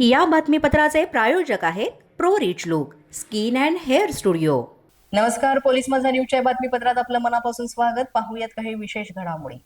या बातमीपत्राचे प्रायोजक आहेत pro rich look skin and hair studio. नमस्कार पोलीस माझा न्यूजच्या बातमीपत्रात आपलं मनापासून स्वागत. पाहूयात काही विशेष घडामोडी.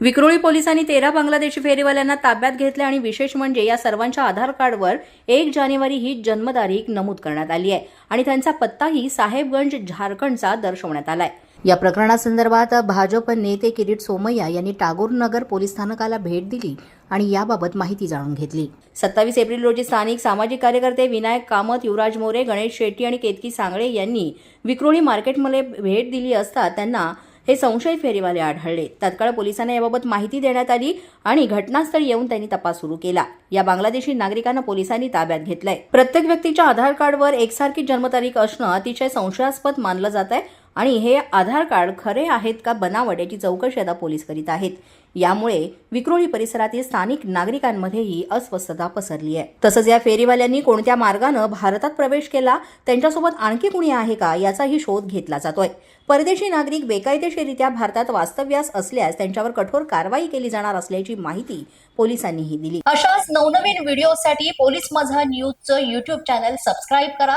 विक्रोळी पोलिसांनी तेरा बांगलादेशी फेरीवाल्यांना ताब्यात घेतले आणि विशेष म्हणजे या सर्वांच्या आधार कार्डवर एक जानेवारी ही जन्मतारीख नमूद करण्यात आली आहे. आणि त्यांचा पत्ताही साहेबगंज झारखंडचा दर्शवण्यात आलाय. या प्रकरणासंदर्भात भाजप नेते किरीट सोमय्या यांनी टागोर नगर पोलीस स्थानकाला भेट दिली आणि याबाबत माहिती जाणून घेतली. सत्तावीस एप्रिल रोजी स्थानिक सामाजिक कार्यकर्ते विनायक कामत युवराज मोरे गणेश शेट्टी आणि केतकी सांगळे यांनी विक्रोळी मार्केटमध्ये भेट दिली असता त्यांना हे संशयित फेरीवाले आढळले. तत्काळ पोलिसांना याबाबत माहिती देण्यात आली आणि घटनास्थळी येऊन त्यांनी तपास सुरू केला. या बांगलादेशी नागरिकांना पोलिसांनी ताब्यात घेतलंय. प्रत्येक व्यक्तीच्या आधार कार्डवर एकसारखी जन्मतारीख असणं अतिशय संशयास्पद मानलं जात आहे आणि हे आधार कार्ड खरे आहेत का बनावट याची चौकशी आता पोलीस करीत आहेत. यामुळे विक्रोळी परिसरातील स्थानिक नागरिकांमध्येही अस्वस्थता पसरली आहे. तसंच या फेरीवाल्यांनी कोणत्या मार्गानं भारतात प्रवेश केला त्यांच्यासोबत आणखी कुणी आहे का याचाही शोध घेतला जातोय. परदेशी नागरिक बेकायदेशीरित्या भारतात वास्तव्यास असल्यास त्यांच्यावर कठोर कारवाई केली जाणार असल्याची माहिती पोलिसांनीही दिली. अशाच नवनवीन व्हिडिओसाठी पोलीस माझा न्यूजचं युट्यूब चॅनल सबस्क्राईब करा.